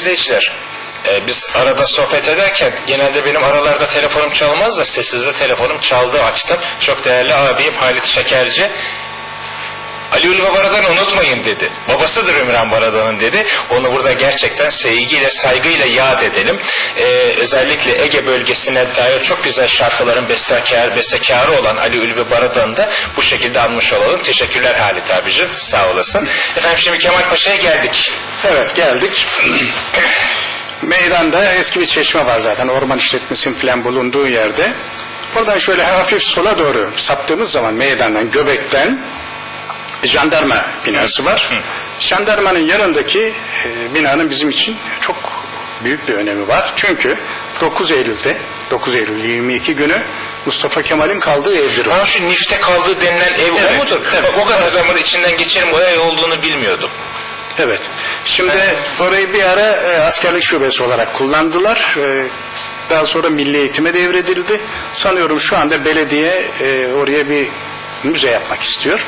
İzleyiciler, e, biz arada sohbet ederken genelde benim aralarda telefonum çalmaz da sessizde telefonum çaldı açtım. Çok değerli abim Halit Şekerci Ali Ulvi Baradan'ı unutmayın dedi. Babasıdır Ümran Baradan'ın dedi. Onu burada gerçekten sevgiyle, saygıyla yad edelim. Ee, özellikle Ege bölgesine dair çok güzel şarkıların bestekar, bestekarı olan Ali Ulvi Baradan'ı da bu şekilde anmış olalım. Teşekkürler Halit abicim. Sağ olasın. Efendim şimdi Kemal Paşa'ya geldik. Evet geldik. Meydanda eski bir çeşme var zaten orman işletmesinin falan bulunduğu yerde. Oradan şöyle hafif sola doğru saptığımız zaman meydandan, göbekten jandarma binası var. Jandarmanın yanındaki e, binanın bizim için çok büyük bir önemi var. Çünkü 9 Eylül'de, 9 Eylül 22 günü Mustafa Kemal'in kaldığı evdir o. Ha şu Nif'te kaldığı denilen ev Evet, o mudur? evet. Bak, o kadar zaman içinden geçerim o ev olduğunu bilmiyordum. Evet. Şimdi orayı bir ara e, askerlik şubesi olarak kullandılar. E, daha sonra milli eğitime devredildi. Sanıyorum şu anda belediye e, oraya bir müze yapmak istiyor.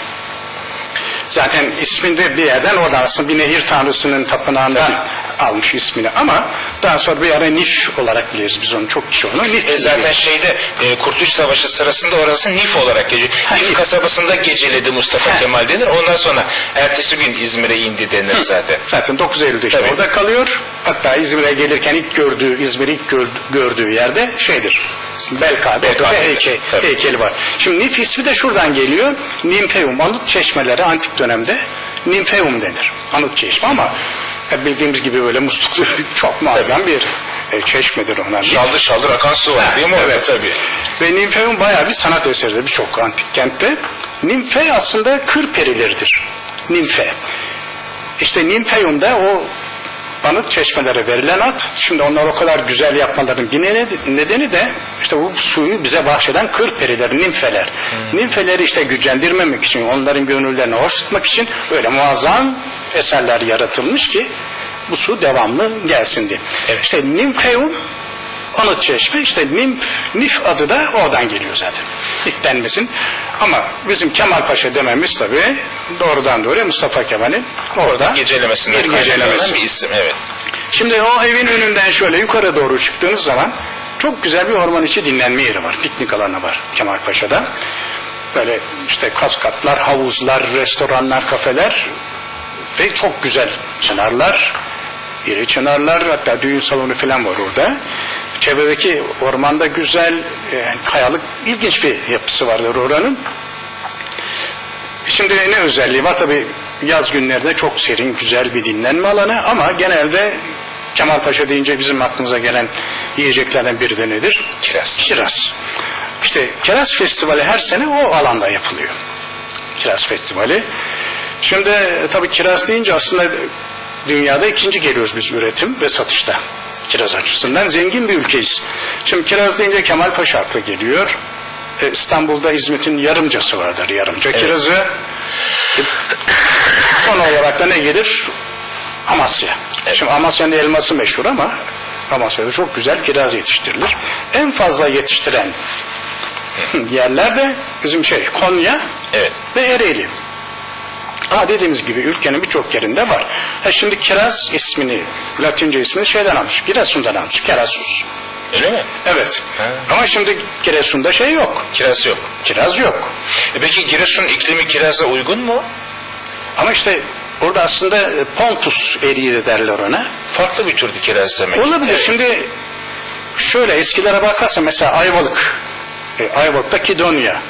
Zaten isminde bir yerden oradan aslında bir nehir tanrısının tapınağından almış ismini ama daha sonra bir ara Nif olarak biliriz biz onu çok kişi onu Nif E zaten şeyde e, Kurtuluş Savaşı sırasında orası Nif olarak geçiyor. Nif Nif. kasabasında geceledi Mustafa Ha. Kemal denir. Ondan sonra ertesi gün İzmir'e indi denir zaten. Zaten 9 Eylül'de işte Tabii. orada kalıyor. Hatta İzmir'e gelirken ilk gördüğü, İzmir'i ilk gör- gördüğü yerde şeydir. Da Belkabe'de, heykel, heykeli var. Şimdi Nif ismi de şuradan geliyor. Nimfeum, anıt çeşmeleri antik dönemde Nimfeum denir. Anıt çeşme ama e, bildiğimiz gibi böyle musluklu çok muazzam bir e, çeşmedir onlar. Şaldır şaldır akan su var değil mi orada evet. tabii. Ve Nimfeum bayağı bir sanat eseridir birçok antik kentte. Nimfe aslında kır perileridir. Nimfe. İşte Nimfeum da o anıt çeşmelere verilen ad. Şimdi onlar o kadar güzel yapmaların bir nedeni- de işte bu suyu bize bahşeden kır perileri, nimfeler. Nimfeleri işte gücendirmemek için, onların gönüllerini hoş tutmak için öyle muazzam eserler yaratılmış ki bu su devamlı gelsin diye. Evet. İşte Nimfeum Anıt çeşme işte Nimf, Nif adı da oradan geliyor zaten. Nif denmesin. Ama bizim Kemal Paşa dememiz tabii doğrudan doğruya Mustafa Kemal'in orada Gecelemesinden bir gecelemesi. bir isim evet. Şimdi o evin önünden şöyle yukarı doğru çıktığınız zaman çok güzel bir orman içi dinlenme yeri var. Piknik alanı var Kemal Paşa'da. Böyle işte kaskatlar, havuzlar, restoranlar, kafeler ve çok güzel çınarlar, iri çınarlar hatta düğün salonu falan var orada. Çevredeki ormanda güzel yani kayalık ilginç bir yapısı vardır oranın. Şimdi ne özelliği var? Tabi yaz günlerinde çok serin, güzel bir dinlenme alanı ama genelde Kemal Paşa deyince bizim aklımıza gelen yiyeceklerden biri de nedir? Kiraz. Kiraz. İşte Kiraz Festivali her sene o alanda yapılıyor. Kiraz Festivali. Şimdi tabi kiraz deyince aslında dünyada ikinci geliyoruz biz üretim ve satışta. Kiraz açısından zengin bir ülkeyiz. Şimdi kiraz deyince Kemal Paşa aklı geliyor. E, İstanbul'da hizmetin yarımcası vardır. Yarımca kirazı. E, son olarak da ne gelir? Amasya. Şimdi Amasya'nın elması meşhur ama Amasya'da çok güzel kiraz yetiştirilir. En fazla yetiştiren yerler de bizim şey Konya Evet. ve Ereğli. Ha dediğimiz gibi ülkenin birçok yerinde var. Ha şimdi kiraz ismini, Latince ismini şeyden almış, Giresun'dan almış, Kerasus. Öyle mi? Evet. Ha. Ama şimdi Giresun'da şey yok, Kiraz yok. kiraz yok. E peki Giresun iklimi kiraza uygun mu? Ama işte orada aslında e, Pontus eriği de derler ona. Farklı bir türlü kiraz demek. Olabilir. Evet. Şimdi şöyle eskilere bakarsan mesela Ayvalık. E, Ayvalık'ta Kidonya.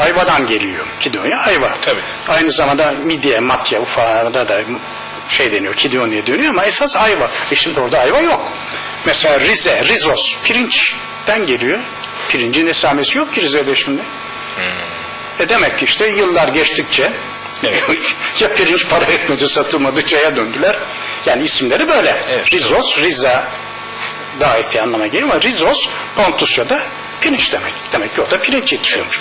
Ayvadan geliyor. Kidonya Ayva. Tabii. Aynı zamanda Midye, Matya, Ufa'da da şey deniyor, Kidonya deniyor ama esas Ayva. E şimdi orada Ayva yok. Mesela Rize, Rizos, pirinçten geliyor. Pirincin esamesi yok ki Rize'de şimdi. E demek ki işte yıllar geçtikçe Evet. ya pirinç para etmedi satılmadı çaya döndüler. Yani isimleri böyle. Evet, Rizos, Riza daha eti anlama geliyor ama Rizos Pontusça'da pirinç demek. Demek ki orada pirinç yetişiyormuş.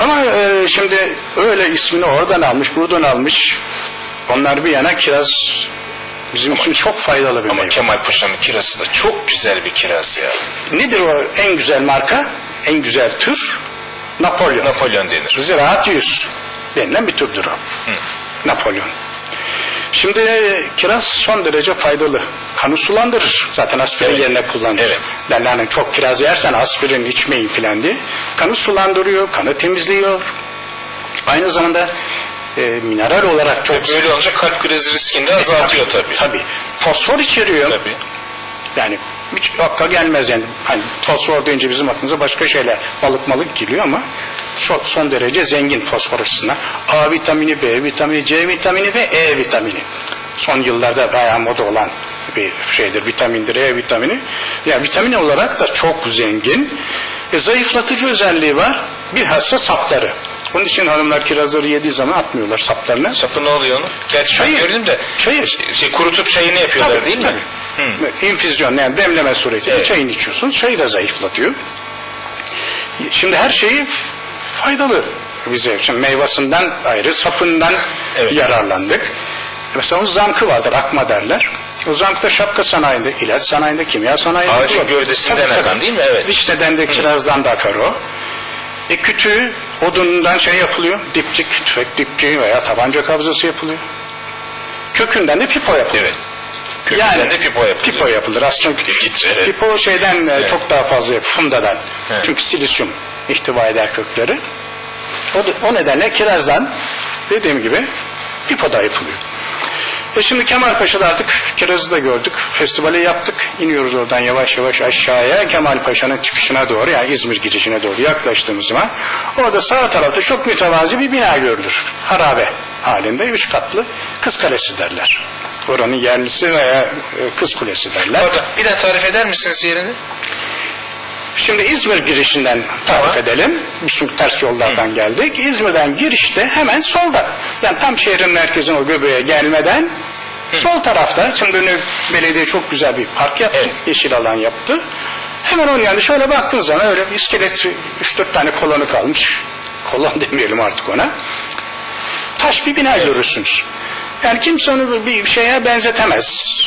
Ama e, şimdi öyle ismini oradan almış, buradan almış. Onlar bir yana kiraz bizim için çok faydalı bir Ama meyve. Kemal Paşa'nın kirazı da çok güzel bir kiraz ya. Nedir o en güzel marka? En güzel tür? Napolyon. Napolyon denir. Ziraat 100 denilen bir türdür o. Napolyon. Şimdi kiraz son derece faydalı. Kanı sulandırır. Zaten aspirin Evet. yerine kullanılır. Evet. Derler hani çok kiraz yersen aspirin içmeyin filan diye. Kanı sulandırıyor, kanı temizliyor. Aynı zamanda e, mineral olarak çok... Böyle olunca kalp krizi riskini de azaltıyor tabii. Tabii. Fosfor içeriyor. Tabii. Yani hiç akla gelmez yani. Hani fosfor deyince bizim aklımıza başka şeyler balık malık geliyor ama çok son derece zengin fosfor açısından. A vitamini, B vitamini, C vitamini ve E vitamini. Son yıllarda bayağı moda olan bir şeydir. Vitamindir, E vitamini. Yani vitamin olarak da çok zengin. E, zayıflatıcı özelliği var. Bilhassa sapları. Onun için hanımlar kirazları yediği zaman atmıyorlar saplarını. Sapı ne oluyor onun? Gerçi Çayır. ben gördüm de Çayır. Şey, kurutup çayını yapıyorlar Tabii, değil mi? tabii. İnfüzyon yani demleme suretiyle Evet. çayını içiyorsun. Çayı da zayıflatıyor. Şimdi her şeyi faydalı bize. Şimdi meyvasından ayrı, sapından Evet. yararlandık. Mesela onun zamkı vardır, akma derler. O zamk da şapka sanayinde, ilaç sanayinde, kimya sanayinde. Kullanılır. gövdesinden akan değil mi? Evet. Vişneden de kirazdan da akar o. E kütüğü odunundan şey yapılıyor. Dipçik, tüfek dipçiği veya tabanca kabzası yapılıyor. Kökünden de pipo yapılıyor. Evet. Kökünden de pipo yapılıyor. Pipo yapılır aslında. İlginç, evet. Pipo şeyden e, çok daha fazla yapılır, fundadan. Evet. Çünkü silisyum ihtiva eder kökleri. O, o nedenle kirazdan dediğim gibi pipo da yapılıyor. E şimdi Kemalpaşa'da artık kirazı da gördük. Festivali yaptık. İniyoruz oradan yavaş yavaş aşağıya Kemalpaşa'nın çıkışına doğru yani İzmir girişine doğru yaklaştığımız zaman orada sağ tarafta çok mütevazi bir bina görülür. Harabe halinde üç katlı kız kalesi derler. Oranın yerlisi veya e, kız kulesi derler. Pardon, bir daha tarif eder misiniz yerini? Şimdi İzmir girişinden tarif Tamam. edelim. Çünkü ters yollardan geldik. İzmir'den girişte hemen solda. Yani tam şehrin merkezine o göbeğe gelmeden sol tarafta. Şimdi önü belediye çok güzel bir park yaptı. Evet. Yeşil alan yaptı. Hemen onun yanında şöyle baktığın zaman öyle bir iskelet 3-4 tane kolonu kalmış. Kolon demeyelim artık ona. Taş bir bina görürsünüz. Yani kimse onu bir şeye benzetemez.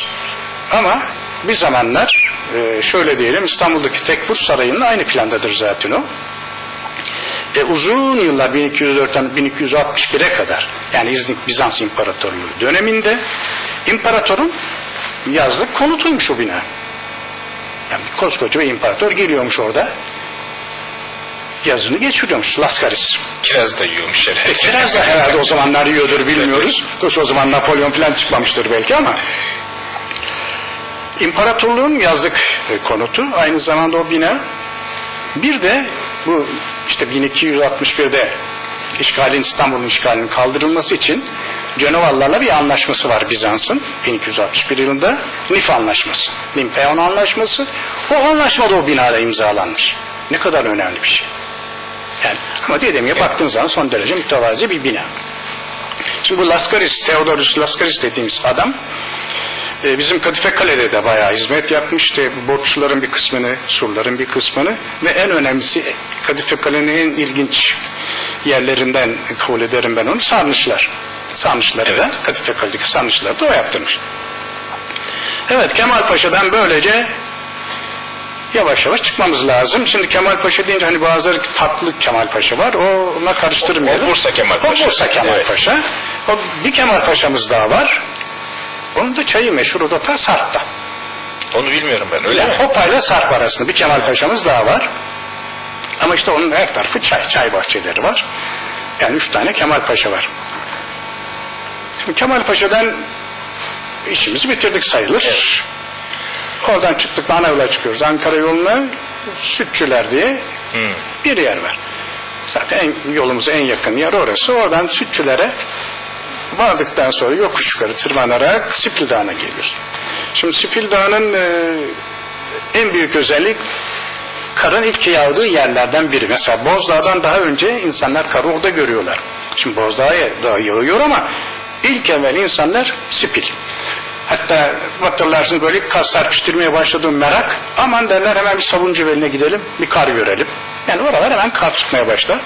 Ama bir zamanlar e, şöyle diyelim İstanbul'daki Tekfur Sarayı'nın aynı plandadır zaten o. E, uzun yıllar 1204'ten 1261'e kadar yani İznik Bizans İmparatorluğu döneminde imparatorun yazlık konutuymuş o bina. Yani koskoca bir imparator geliyormuş orada. Yazını geçiriyormuş Laskaris. Kiraz da yiyormuş herhalde. E, Kiraz da herhalde o zamanlar yiyordur bilmiyoruz. O zaman Napolyon falan çıkmamıştır belki ama. İmparatorluğun yazlık e, konutu aynı zamanda o bina. Bir de bu işte 1261'de işgalin İstanbul'un işgalinin kaldırılması için Cenovanlarla bir anlaşması var Bizans'ın 1261 yılında Nif anlaşması. Nimpeon anlaşması. O anlaşmada o binada imzalanmış. Ne kadar önemli bir şey. Yani ama dediğim gibi baktığın zaman son derece mütevazi bir bina. Şimdi bu Laskaris, Theodorus Laskaris dediğimiz adam e, bizim Kadife Kale'de de bayağı hizmet yapmıştı. Borçluların bir kısmını, surların bir kısmını ve en önemlisi Kadife Kale'nin en ilginç yerlerinden kabul ederim ben onu sarnıçlar. Sarnıçları da Kadife Kale'deki sarnıçları da o yaptırmış. Evet Kemal Paşa'dan böylece yavaş yavaş çıkmamız lazım. Şimdi Kemal Paşa deyince hani bazıları tatlı Kemal Paşa var. Onunla karıştırmayalım. O- o Bursa Kemal Paşa. O Bursa Kemal Evet. Paşa. O bir Kemal Paşa'mız daha var. Onun da çayı meşhur o da ta Sarp'ta. Onu bilmiyorum ben öyle Yani mi? Hopa ile Sarp arasında bir Kemal Paşa'mız daha var. Ama işte onun her tarafı çay, çay bahçeleri var. Yani üç tane Kemal Paşa var. Şimdi Kemal Paşa'dan işimizi bitirdik sayılır. Oradan çıktık ana yola çıkıyoruz. Ankara yoluna Sütçüler diye bir yer var. Zaten en, yolumuza en yakın yer orası. Oradan Sütçülere vardıktan sonra yokuş yukarı tırmanarak Sipil Dağı'na geliyoruz. Şimdi Sipil Dağı'nın e, en büyük özellik karın ilk yağdığı yerlerden biri. Mesela Bozdağ'dan daha önce insanlar karı orada görüyorlar. Şimdi Bozdağ'a da yağıyor ama ilk evvel insanlar Sipil. Hatta hatırlarsınız böyle kas serpiştirmeye başladığım merak aman derler hemen bir sabuncu beline gidelim bir kar görelim. Yani oralar hemen kar tutmaya başlar.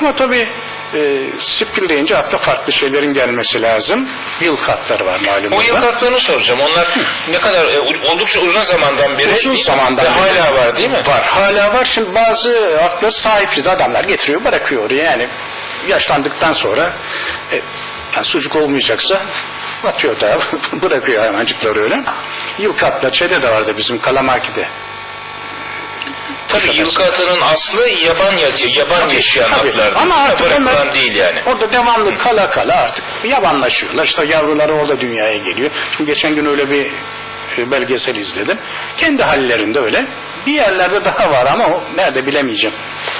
Ama tabii e, Sipil deyince akla farklı şeylerin gelmesi lazım. Yıl katları var malum. O burada. yıllarını soracağım. Onlar ne kadar e, oldukça uzun zamandan beri Uzun zamandan beri. hala var değil mi? Var. Hala var. Şimdi bazı hakları sahipsiz adamlar getiriyor bırakıyor oraya yani yaşlandıktan sonra e, yani sucuk olmayacaksa atıyor da bırakıyor hayvancıkları öyle. Yılkatla şeyde de vardı bizim Kalamaki'de. Tabii yılkı atının aslı yaban yatıyor, yaban yaşayan Tabii. atlardır. Ama artık onlar değil yani. orada devamlı kala kala artık yabanlaşıyorlar. İşte yavruları orada dünyaya geliyor. Şimdi geçen gün öyle bir e, belgesel izledim. Kendi hallerinde öyle. Bir yerlerde daha var ama o nerede bilemeyeceğim.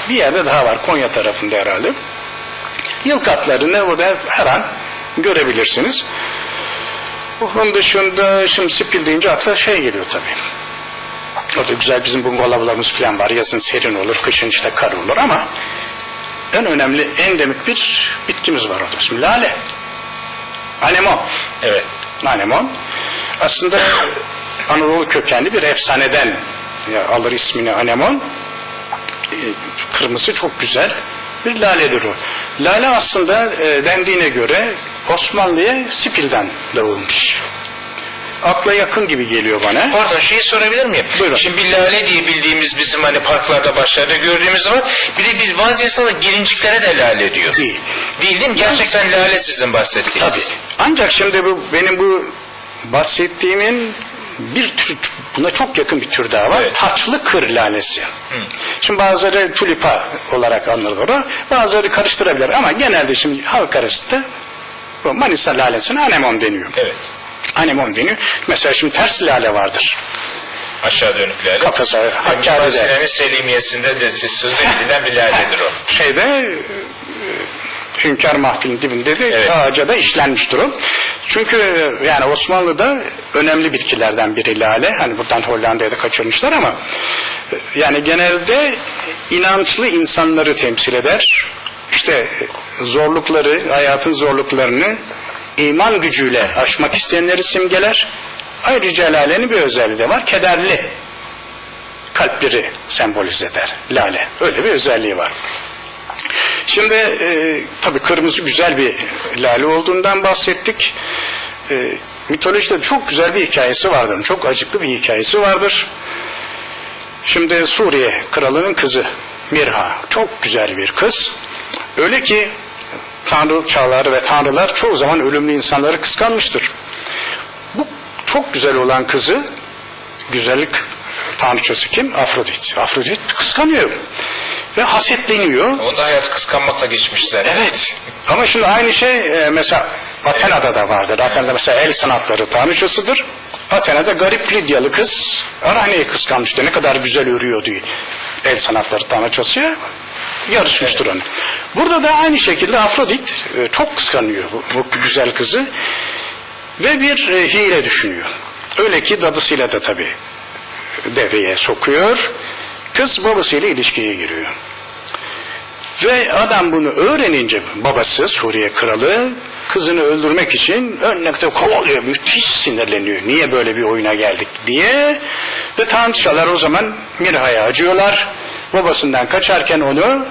Bir yerde daha var Konya tarafında herhalde. Yılk atlarını orada her an görebilirsiniz. Onun dışında şimdi spil deyince akla şey geliyor tabii. Orada güzel bizim bungalovlarımız falan var. Yazın serin olur, kışın işte kar olur ama en önemli endemik bir bitkimiz var orada. Şimdi lale. Anemon. Evet. Anemon. Aslında Anadolu kökenli bir efsaneden alır ismini anemon. Ee, Kırmızı çok güzel bir laledir o. Lale aslında e, dendiğine göre Osmanlı'ya Sipil'den dağılmış. Akla yakın gibi geliyor bana. Pardon şeyi sorabilir miyim? Buyurun. Şimdi bir lale diye bildiğimiz bizim hani parklarda başlarda gördüğümüz var. Bir de biz bazı insanlar gelinciklere de lale diyor. Değil. Değil değil mi? Gerçekten lale sizin bahsettiğiniz. Tabii. Ancak şimdi bu benim bu bahsettiğimin bir tür buna çok yakın bir tür daha var. Evet. Taçlı kır lalesi. Şimdi bazıları tulipa olarak anılır. Bazıları karıştırabilir ama genelde şimdi halk arasında Manisa lalesine anemon deniyor. Evet. Anemon deniyor. Mesela şimdi ters lale vardır. Aşağı dönük lale. Hakkari Hakkari'de. Sinan'ın Selimiyesinde de sözü edilen bir laledir o. şeyde e, Hünkar Mahfili'nin dibinde de Evet. ağaca da işlenmiştir o. Çünkü e, yani Osmanlı'da önemli bitkilerden biri lale. Hani buradan Hollanda'ya da kaçırmışlar ama e, yani genelde inançlı insanları temsil eder. İşte zorlukları, hayatın zorluklarını iman gücüyle aşmak isteyenleri simgeler. Ayrıca lalenin bir özelliği de var. Kederli kalpleri sembolize eder lale. Öyle bir özelliği var. Şimdi e, tabii kırmızı güzel bir lale olduğundan bahsettik. E, mitolojide çok güzel bir hikayesi vardır. Çok acıklı bir hikayesi vardır. Şimdi Suriye kralının kızı Mirha çok güzel bir kız. Öyle ki tanrı çağları ve tanrılar çoğu zaman ölümlü insanları kıskanmıştır. Bu çok güzel olan kızı güzellik tanrıçası kim? Afrodit. Afrodit kıskanıyor ve hasetleniyor. Onda hayat kıskanmakla geçmiş zaten. Evet. Ama şimdi aynı şey e, mesela Athena'da da vardır. Athena'da mesela el sanatları tanrıçasıdır. Athena'da garip Lidyalı kız Arahne'yi kıskanmıştı. Ne kadar güzel örüyor diye. El sanatları tanrıçası yarışmıştır onu. Burada da aynı şekilde Afrodit e, çok kıskanıyor bu, bu güzel kızı ve bir e, hile düşünüyor. Öyle ki dadısıyla da tabii devreye sokuyor. Kız babasıyla ilişkiye giriyor. Ve adam bunu öğrenince babası Suriye kralı kızını öldürmek için önüne kovalıyor. Müthiş sinirleniyor. Niye böyle bir oyuna geldik diye. Ve tanrıçalar o zaman Mirha'ya acıyorlar. Babasından kaçarken onu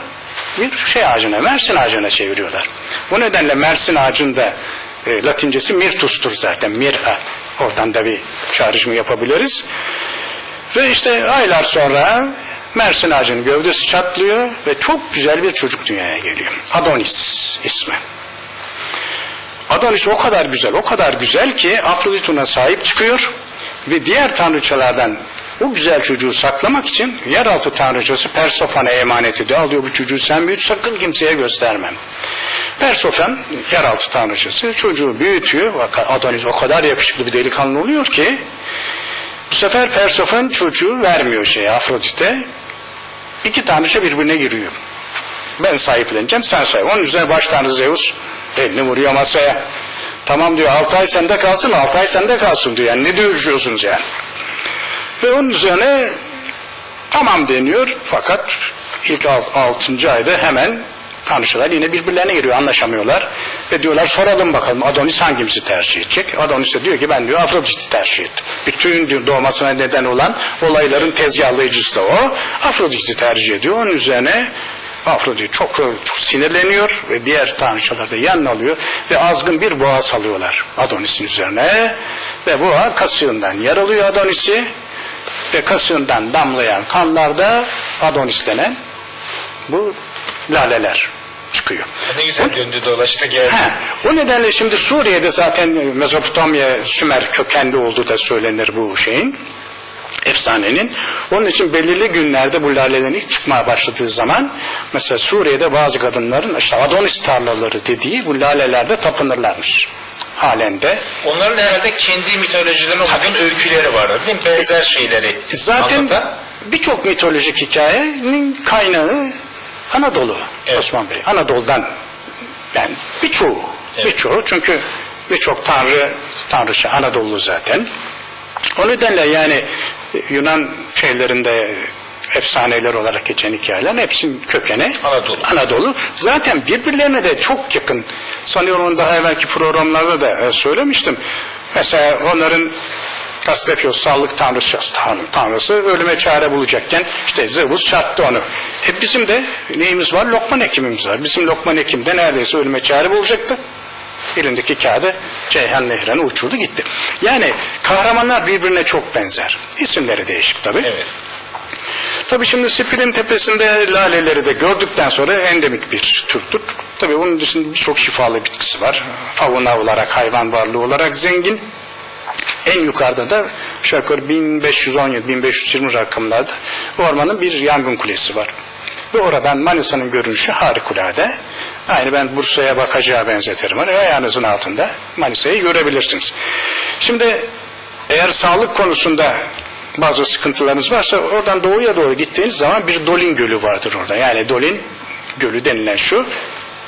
bir şey ağacına, Mersin ağacına çeviriyorlar. Bu nedenle Mersin ağacında e, latincesi mirtustur zaten. Mirha. Oradan da bir çağrışımı yapabiliriz. Ve işte aylar sonra Mersin ağacının gövdesi çatlıyor ve çok güzel bir çocuk dünyaya geliyor. Adonis ismi. Adonis o kadar güzel, o kadar güzel ki Afrodit ona sahip çıkıyor ve diğer tanrıçalardan o güzel çocuğu saklamak için yeraltı tanrıçası Persophane'ye emanet ediyor. Alıyor bu çocuğu sen büyüt sakın kimseye göstermem. Persofan yeraltı tanrıçası çocuğu büyütüyor. Adonis o kadar yakışıklı bir delikanlı oluyor ki bu sefer Persofan çocuğu vermiyor şeye Afrodit'e. İki tanrıça birbirine giriyor. Ben sahipleneceğim sen sahip. Onun üzerine baş tanrı Zeus elini vuruyor masaya. Tamam diyor 6 ay sende kalsın 6 ay sende kalsın diyor. Yani ne dövüşüyorsunuz yani. Ve onun üzerine tamam deniyor fakat ilk 6. ayda hemen tanrıçalar yine birbirlerine giriyor anlaşamıyorlar. Ve diyorlar soralım bakalım Adonis hangimizi tercih edecek? Adonis de diyor ki ben diyor Afrodit'i tercih ettim. Bütün doğmasına neden olan olayların tezgahlayıcısı da o. Afrodit'i tercih ediyor. Onun üzerine Afrodit çok, çok sinirleniyor ve diğer tanrıçalar da yanına alıyor ve azgın bir boğa salıyorlar Adonis'in üzerine ve boğa kasığından yaralıyor Adonis'i ve kasığından damlayan kanlarda Adonis denen bu laleler çıkıyor. Ne güzel döndü dolaştı geldi. Ha, o nedenle şimdi Suriye'de zaten Mezopotamya Sümer kökenli olduğu da söylenir bu şeyin efsanenin. Onun için belirli günlerde bu lalelerin ilk çıkmaya başladığı zaman mesela Suriye'de bazı kadınların işte Adonis tarlaları dediği bu lalelerde tapınırlarmış. Halen de. Onların herhalde kendi mitolojilerine uygun öyküleri vardır değil mi? Benzer şeyleri Zaten anlatan. birçok mitolojik hikayenin kaynağı Anadolu Evet. Osman Bey. Anadolu'dan yani birçoğu. Evet. Birçoğu çünkü birçok tanrı tanrıça Anadolu zaten. O nedenle yani Yunan şeylerinde efsaneler olarak geçen hikayelerin hepsinin kökeni Anadolu. Anadolu. Zaten birbirlerine de çok yakın. Sanıyorum daha evvelki programlarda da e, söylemiştim. Mesela onların Asklepios sağlık tanrısı, tanrı, tanrısı ölüme çare bulacakken işte Zeus çarptı onu. E bizim de neyimiz var? Lokman hekimimiz var. Bizim Lokman hekim de neredeyse ölüme çare bulacaktı. Elindeki kağıdı Ceyhan Nehri'ne uçurdu gitti. Yani kahramanlar birbirine çok benzer. İsimleri değişik tabii. Evet. Tabii şimdi Spil'in tepesinde laleleri de gördükten sonra endemik bir türdür. Tabii bunun dışında birçok şifalı bitkisi var. Fauna olarak, hayvan varlığı olarak zengin. En yukarıda da aşağı yukarı 1517-1520 rakamlarda ormanın bir yangın kulesi var. Ve oradan Manisa'nın görünüşü harikulade. Aynı ben Bursa'ya bakacağı benzetirim. Ayağınızın altında Manisa'yı görebilirsiniz. Şimdi eğer sağlık konusunda bazı sıkıntılarınız varsa oradan doğuya doğru gittiğiniz zaman bir Dolin Gölü vardır orada. Yani Dolin Gölü denilen şu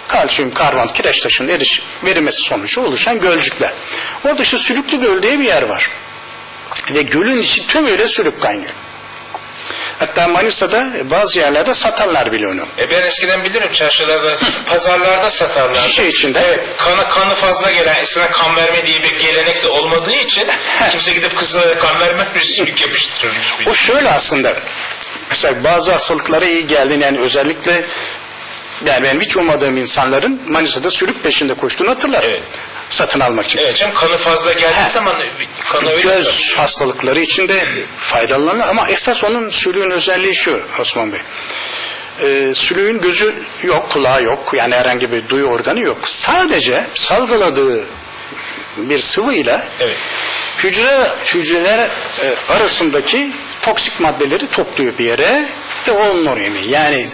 kalsiyum, karbon, kireç taşının eriş, verilmesi sonucu oluşan gölcükler. Orada işte Sülüklü Göl diye bir yer var. Ve gölün içi tümüyle sülük kaynıyor. Hatta Manisa'da bazı yerlerde satarlar bile onu. E ben eskiden bilirim çarşılarda, pazarlarda satarlar. Şişe içinde. Evet, kanı, kanı fazla gelen, eskiden kan verme diye bir gelenek de olmadığı için kimse gidip kızına kan vermez bir sülük yapıştırırmış. O şöyle aslında. Mesela bazı hastalıklara iyi geldiğini yani özellikle yani benim hiç ummadığım insanların Manisa'da sülük peşinde koştuğunu hatırlar. Evet. Satın almak için. Evet canım kanı fazla geldiği zaman kanı öyle Göz hastalıkları için de faydalanır ama esas onun sülüğün özelliği şu Osman Bey. Ee, sülüğün gözü yok, kulağı yok. Yani herhangi bir duyu organı yok. Sadece salgıladığı bir sıvıyla Evet. hücre hücreler e, arasındaki toksik maddeleri topluyor bir yere ve onun oraya yani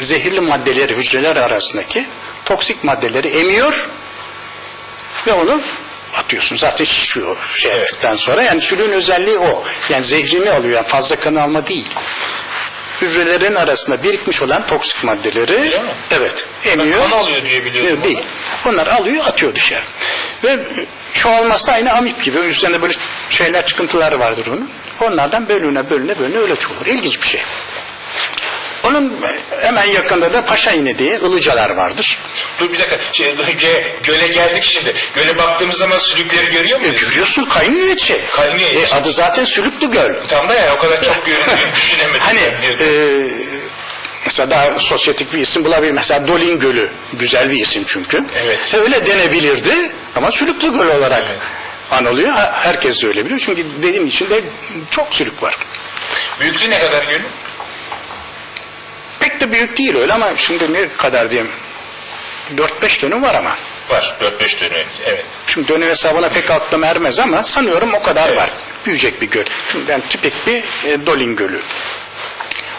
zehirli maddeleri hücreler arasındaki toksik maddeleri emiyor ve onu atıyorsun. Zaten şişiyor şey Evet. yaptıktan sonra. Yani sülüğün özelliği o. Yani zehrini alıyor. Yani fazla kan alma değil. Hücrelerin arasında birikmiş olan toksik maddeleri evet emiyor. Kan alıyor diye biliyordum. Yok, değil. Onlar alıyor atıyor dışarı. Ve çoğalması da aynı amip gibi. Üzerinde böyle şeyler çıkıntıları vardır onun. Onlardan bölüne bölüne bölüne öyle çoğalır. İlginç bir şey. Onun hemen yakında da Paşa İğne diye ılıcalar vardır. Dur bir dakika. Şey, gö- göle geldik şimdi. Göle baktığımız zaman sülükleri görüyor E, muyuz? görüyorsun kaynıyor içi. Kaynıyor içi. E, adı zaten Sülüklü Göl. Tam da ya o kadar çok düşünemedim. Hani e, mesela daha sosyetik bir isim bulabilir. Mesela Dolin Gölü. Güzel bir isim çünkü. Evet. Öyle denebilirdi ama Sülüklü Göl olarak Evet. anılıyor. Herkes de öyle biliyor. Çünkü dediğim içinde çok sülük var. Büyüklüğü ne kadar gölün? Pek de büyük değil öyle ama şimdi ne kadar diyeyim 4-5 dönüm var ama. Var. 4-5 dönüm. Evet. Şimdi dönüm hesabına pek aklım ermez ama sanıyorum o kadar Evet. var. Büyüyecek bir göl. Şimdi yani tipik bir e, Dolin Gölü.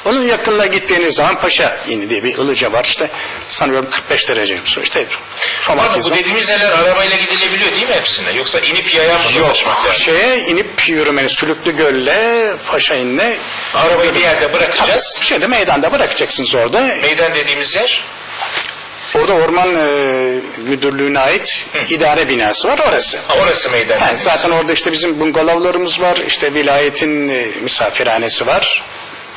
Onun yakınına gittiğiniz zaman Paşa yine diye bir ılıca var işte sanıyorum 45 derece su işte Ama bu romantizm. dediğimiz yerler arabayla gidilebiliyor değil mi hepsinde? Yoksa inip yaya mı Yok şeye inip yürümeni Sülüklü Göl'le Paşa inine Arabayı bir yerde bırakacağız. bir şeyde meydanda bırakacaksınız orada. Meydan dediğimiz yer Orada orman e, müdürlüğüne ait idare binası var orası. ha, orası meydan. Ha, zaten orada işte bizim bungalovlarımız var, işte vilayetin e, misafirhanesi var,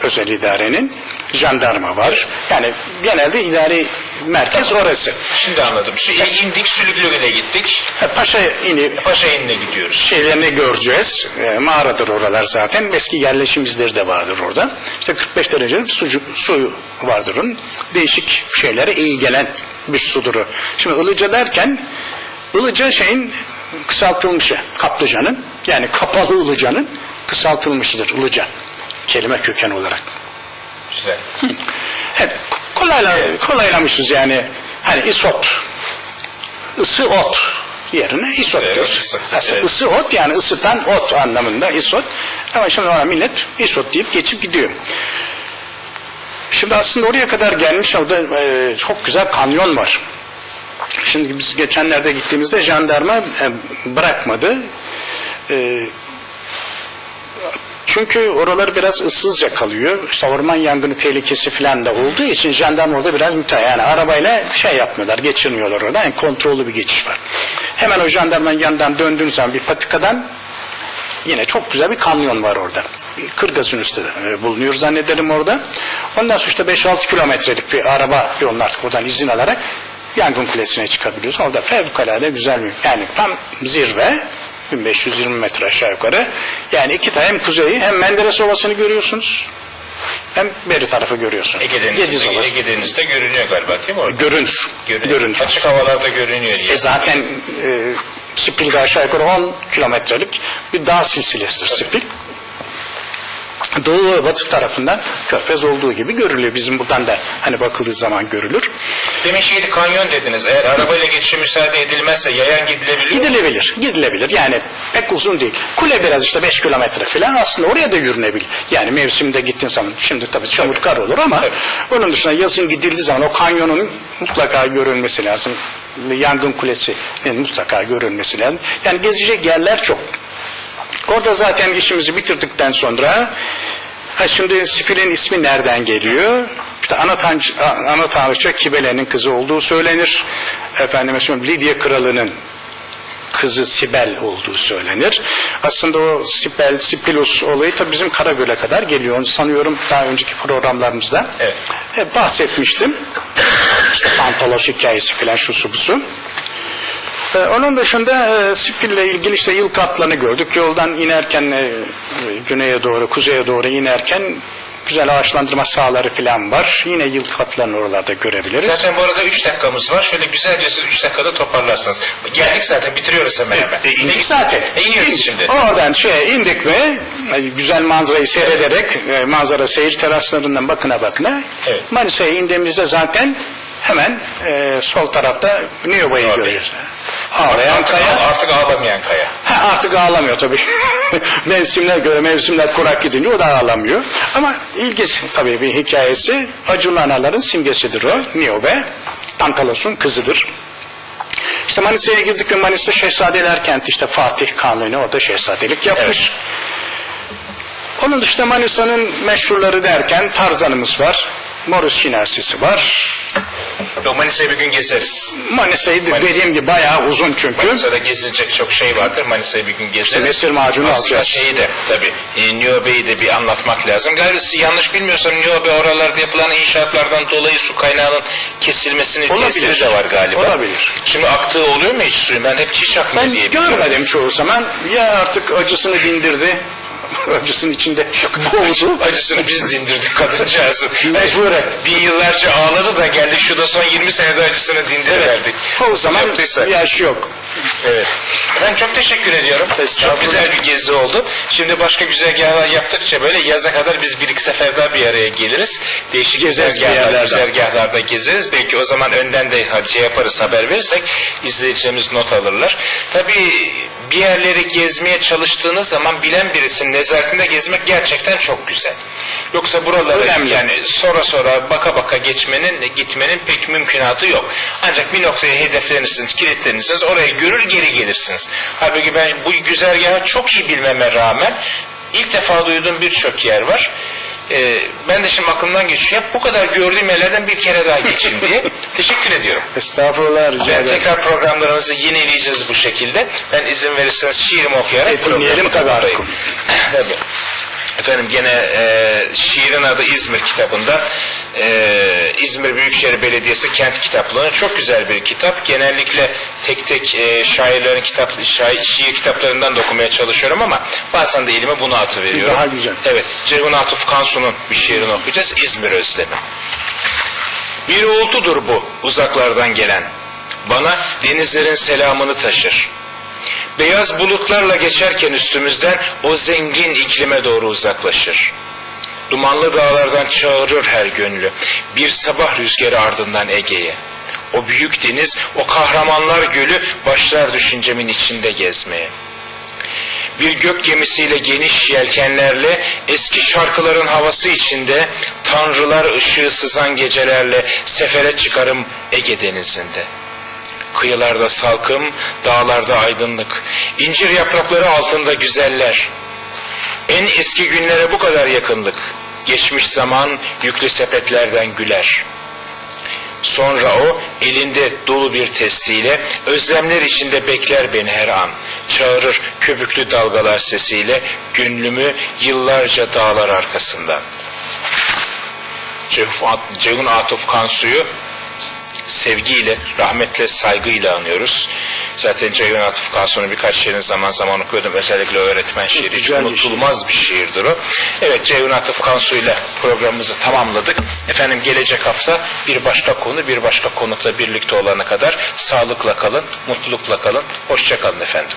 özel idarenin, jandarma var. Yani genelde idari merkez orası. Şimdi anladım. Şu indik Sülüklü'ne gittik. Ha, Paşa ini Paşa inine gidiyoruz. şeylerini göreceğiz. E, mağaradır oralar zaten. Eski yerleşim izleri de vardır orada. İşte 45 derece sucu, suyu vardır onun. Değişik şeylere iyi gelen bir sudur o. Şimdi ılıca derken ılıca şeyin kısaltılmışı kaplıcanın yani kapalı ılıcanın kısaltılmışıdır ılıca kelime köken olarak. Güzel. Evet, kolay kolayla, kolaylamışız yani. Hani isot, ısı ot yerine isot Evet, diyoruz. ısı, Aslında evet. ısı ot yani ısıtan ot anlamında isot. Ama şimdi ona millet isot deyip geçip gidiyor. Şimdi aslında oraya kadar gelmiş orada e, çok güzel kanyon var. Şimdi biz geçenlerde gittiğimizde jandarma e, bırakmadı. E, çünkü oralar biraz ıssızca kalıyor. İşte orman yangını tehlikesi falan da olduğu için jandarma orada biraz müteahhit. Yani arabayla şey yapmıyorlar, geçirmiyorlar orada. Yani kontrollü bir geçiş var. Hemen o jandarmanın yanından döndüğün zaman bir patikadan yine çok güzel bir kamyon var orada. Kırgaz'ın üstünde e, bulunuyor zannederim orada. Ondan sonra işte 5-6 kilometrelik bir araba yolunu artık oradan izin alarak yangın kulesine çıkabiliyoruz. Orada fevkalade güzel bir yani tam zirve 1520 metre aşağı yukarı. Yani iki tane hem kuzeyi hem Menderes Ovası'nı görüyorsunuz hem beri tarafı görüyorsunuz. Ege Ovası. Ege Denizi'de görünüyor galiba değil mi orada? Görünür. Görünüyor. Görünür. Açık havalarda görünüyor. E zaten e, Spil'de aşağı yukarı 10 kilometrelik bir dağ silsilesidir Spil. Doğu ve batı tarafından körfez olduğu gibi görülüyor. Bizim buradan da hani bakıldığı zaman görülür. Demin şeydi kanyon dediniz. Eğer arabayla geçişe müsaade edilmezse yayan gidilebiliyor mu? Gidilebilir, gidilebilir. Yani pek uzun değil. Kule biraz işte 5 kilometre falan aslında oraya da yürünebilir. Yani mevsimde gittiğin zaman şimdi tabii çamur kar olur ama Tabii. onun dışında yazın gidildiği zaman o kanyonun mutlaka görülmesi lazım. Yangın kulesinin mutlaka görülmesi lazım. Yani gezecek yerler çok. Orada zaten işimizi bitirdikten sonra ha şimdi Spil'in ismi nereden geliyor? İşte ana, tanrı, ana tanrıça Kibele'nin kızı olduğu söylenir. Efendime söyleyeyim Lidya kralının kızı Sibel olduğu söylenir. Aslında o Sibel, Sipilus olayı tabii bizim Karagöl'e kadar geliyor. Onu sanıyorum daha önceki programlarımızda Evet. hep bahsetmiştim. İşte Pantolos hikayesi falan şusu busu. Ee, onun dışında e, Spil'le ilgili işte yıl katlarını gördük. Yoldan inerken e, güneye doğru, kuzeye doğru inerken güzel ağaçlandırma sahaları falan var. Yine yıl katlarını oralarda görebiliriz. Zaten bu arada 3 dakikamız var. Şöyle güzelce siz 3 dakikada toparlarsınız. Geldik zaten bitiriyoruz hemen hemen. E, indik zaten. E, iniyoruz İndik. şimdi. Oradan şeye indik mi e, güzel manzarayı seyrederek e, manzara seyir teraslarından bakına bakına Evet. Manisa'ya indiğimizde zaten hemen e, sol tarafta Niyoba'yı Tabii. görüyoruz. Ağlayan kaya. artık ağlamayan kaya. Ha, artık ağlamıyor tabii. mevsimler göre mevsimler kurak gidince o da ağlamıyor. Ama ilginç tabii bir hikayesi. Acılı anaların simgesidir o. Niobe. Tantalos'un kızıdır. İşte Manisa'ya girdik ve Manisa Şehzadeler kenti işte Fatih Kanuni orada şehzadelik yapmış. Onun dışında Manisa'nın meşhurları derken Tarzan'ımız var. Morus Şinasi'si var. Yok Manisa'yı bir gün gezeriz. Manisa'yı Manisa. dediğim gibi bayağı uzun çünkü. Manisa'da gezilecek çok şey vardır. Manisa'yı bir gün gezeriz. İşte mesir macunu Aslında alacağız. şeyi de tabii e, Niobe'yi de bir anlatmak lazım. Galiba yanlış bilmiyorsam Niobe oralarda yapılan inşaatlardan dolayı su kaynağının kesilmesinin Olabilir. tesiri de var galiba. Olabilir. Şimdi aktığı oluyor mu hiç suyun? Ben hep çiş akmıyor Ben diye biliyorum. görmedim çoğu zaman. Ya artık acısını dindirdi. Acısının içinde boğuldu. Acısını biz dindirdik kadıncağızın. Mecburen. Bin yıllarca ağladı da geldi şu da son 20 senede acısını dindiriverdik. Çoğu zaman Yaptıysa. yaş yok. Evet. Ben çok teşekkür ediyorum. Çok güzel bir gezi oldu. Şimdi başka güzergahlar yaptıkça böyle yaza kadar biz bir iki sefer daha bir araya geliriz. Değişik Gezeriz bir güzergahlar, yerlerden. güzergahlarda gezeriz. Belki o zaman önden de hadi şey yaparız haber verirsek izleyicilerimiz not alırlar. Tabii bir yerleri gezmeye çalıştığınız zaman bilen birisinin nezaretinde gezmek gerçekten çok güzel. Yoksa buraları Önemli. yani sonra sonra baka baka geçmenin gitmenin pek mümkünatı yok. Ancak bir noktaya hedeflenirsiniz, kilitlenirsiniz, orayı görür geri gelirsiniz. Halbuki ben bu güzergahı çok iyi bilmeme rağmen ilk defa duyduğum birçok yer var. Ee, ben de şimdi aklımdan geçiyor. Hep bu kadar gördüğüm yerlerden bir kere daha geçeyim diye. Teşekkür ediyorum. Estağfurullah rica ederim. tekrar programlarımızı yenileyeceğiz bu şekilde. Ben izin verirseniz şiirimi okuyarak E, dinleyelim tabii artık. Tabii. Efendim gene e, şiirin adı İzmir kitabında e, İzmir Büyükşehir Belediyesi Kent Kitaplığı'nın çok güzel bir kitap. Genellikle tek tek e, şairlerin kitap, şair, şiir kitaplarından da okumaya çalışıyorum ama bazen de elime bunu atıveriyorum. Daha güzel. Evet, Ceyhun Atıf Kansu'nun bir şiirini okuyacağız. İzmir Özlemi. Bir uğultudur bu uzaklardan gelen. Bana denizlerin selamını taşır. Beyaz bulutlarla geçerken üstümüzden o zengin iklime doğru uzaklaşır. Dumanlı dağlardan çağırır her gönlü. Bir sabah rüzgarı ardından Ege'ye. O büyük deniz, o kahramanlar gölü başlar düşüncemin içinde gezmeye. Bir gök gemisiyle geniş yelkenlerle eski şarkıların havası içinde tanrılar ışığı sızan gecelerle sefere çıkarım Ege denizinde. Kıyılarda salkım, dağlarda aydınlık, incir yaprakları altında güzeller. En eski günlere bu kadar yakınlık, geçmiş zaman yüklü sepetlerden güler.'' Sonra o elinde dolu bir testiyle özlemler içinde bekler beni her an. Çağırır köpüklü dalgalar sesiyle gönlümü yıllarca dağlar arkasından. Ceyhun Atuf Kansu'yu sevgiyle, rahmetle, saygıyla anıyoruz. Zaten Ceyhun Atıf Kansu'nun birkaç şiirini zaman zaman okuyordum. Özellikle öğretmen şiiri. Hiç unutulmaz bir şiirdir o. Evet Ceyhun Atıf Kansu ile programımızı tamamladık. Efendim gelecek hafta bir başka konu, bir başka konukla birlikte olana kadar sağlıkla kalın, mutlulukla kalın. Hoşça kalın efendim.